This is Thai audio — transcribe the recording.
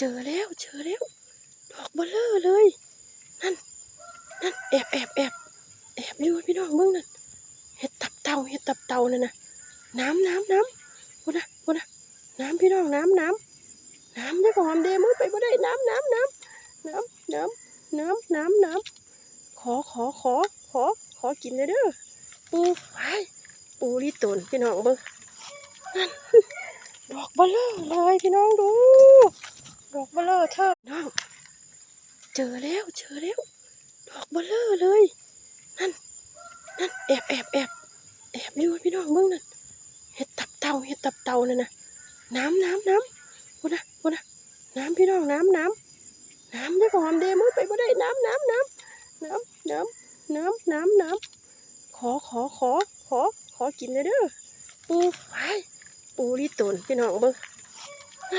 เจอแล้วเจอแล้ว ดอกเบลเลอร์เลย นั่น นั่นแอบแอบแอบแอบอยู่พี่น้องเบิ่งนั่นเห็ดตับเต่าเห็ดตับเต่านั่นนะน้ำน้ำน้ำพูดนะพูดนะน้ำพี่น้องน้ำน้ำน้ำจะหอมเดมือไปบ่ได้น้ำน้ำน้ำน้ำน้ำน้ำน้ำน้ำขอขอขอขอขอกินเลยเด้อปูไปปูรีตนพี่น้องเบิ่งนั่นดอกเบลเลอร์เลยพี่น้องดู ดอกเบลเลอร์เธอน้องเจอแล้วเจอแล้ว ดอกเบลเลอร์เลย นั่นนั่นแอบแอบแอบแอบอยู่พี่น้องเบิ่งนั่นเห็ดตับเต่าเห็ดตับเต่านั่นนะน้ำน้ำน้ำพูดนะพูดนะน้ำพี่น้องน้ำน้ำน้ำจะหอมเดมือไปบ่ได้น้ำน้ำน้ำน้ำน้ำน้ำน้ำน้ำขอขอขอขอขอกินเลยเด้อปูไปปูรีตนพี่น้องเบิ่ง